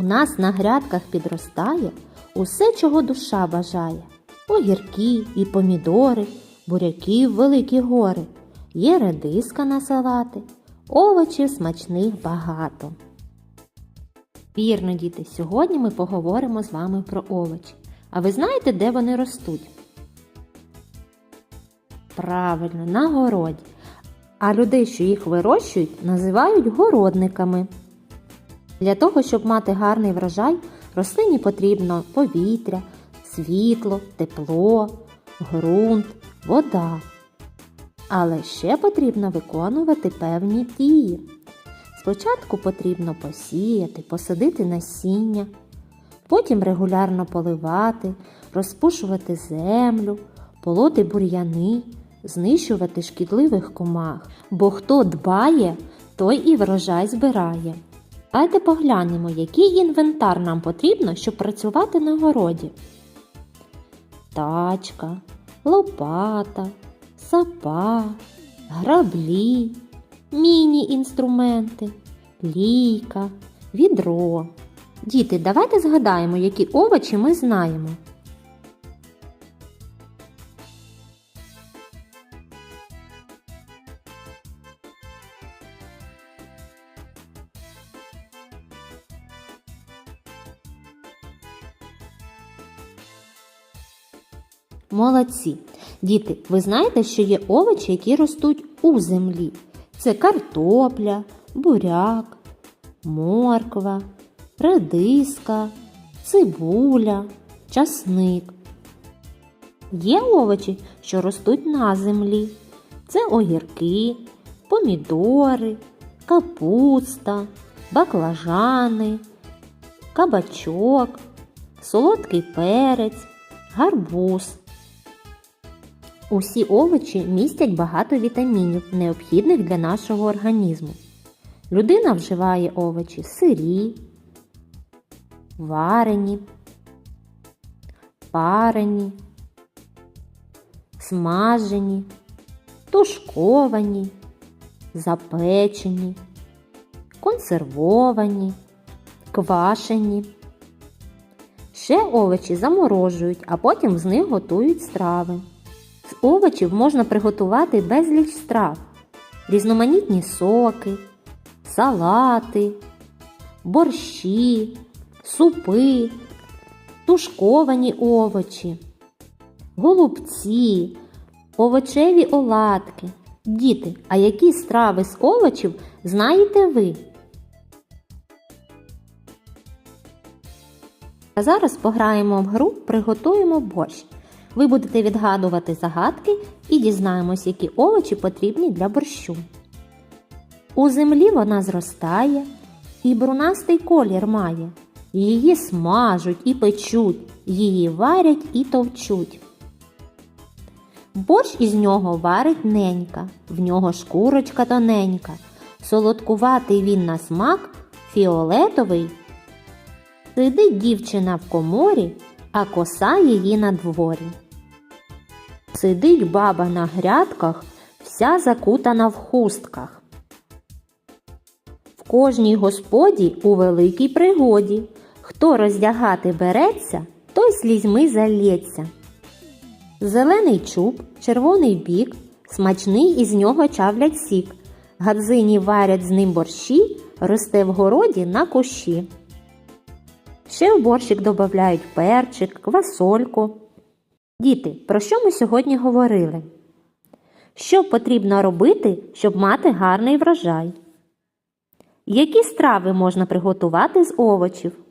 У нас на грядках підростає усе, чого душа бажає. Огірки і помідори, буряки в великі гори. Є редиска на салати, овочів смачних багато. Вірно, діти, сьогодні ми поговоримо з вами про овочі. А ви знаєте, де вони ростуть? Правильно, на городі. А людей, що їх вирощують, називають городниками. Для того, щоб мати гарний врожай, рослині потрібно повітря, світло, тепло, ґрунт, вода. Але ще потрібно виконувати певні дії. Спочатку потрібно посіяти, посадити насіння, потім регулярно поливати, розпушувати землю, полоти бур'яни, знищувати шкідливих комах. Бо хто дбає, той і врожай збирає. Давайте поглянемо, який інвентар нам потрібно, щоб працювати на городі. Тачка, лопата, сапа, граблі, міні-інструменти, лійка, відро. Діти, давайте згадаємо, які овочі ми знаємо. Молодці. Діти, ви знаєте, що є овочі, які ростуть у землі. Це картопля, буряк, морква, редиска, цибуля, часник. Є овочі, що ростуть на землі. Це огірки, помідори, капуста, баклажани, кабачок, солодкий перець, гарбуз. Усі овочі містять багато вітамінів, необхідних для нашого організму. Людина вживає овочі сирі, варені, парені, смажені, тушковані, запечені, консервовані, квашені. Ще овочі заморожують, а потім з них готують страви. З овочів можна приготувати безліч страв, різноманітні соки, салати, борщі, супи, тушковані овочі, голубці, овочеві оладки. Діти, а які страви з овочів знаєте ви? А зараз пограємо в гру Приготуємо борщ. Ви будете відгадувати загадки і дізнаємось, які овочі потрібні для борщу. У землі вона зростає і брунастий колір має. Її смажуть і печуть, її варять і товчуть. Борщ із нього варить ненька, в нього шкурочка тоненька. Солодкуватий він на смак, фіолетовий. Сидить дівчина в коморі, а коса її на дворі. Сидить баба на грядках, вся закутана в хустках. В кожній господі у великій пригоді. Хто роздягати береться, той слізьми залється. Зелений чуб, червоний бік, смачний із нього чавлять сік. Гадзині варять з ним борщі, росте в городі на кущі. Ще в борщик додають перчик, квасольку. Діти, про що ми сьогодні говорили? Що потрібно робити, щоб мати гарний врожай? Які страви можна приготувати з овочів?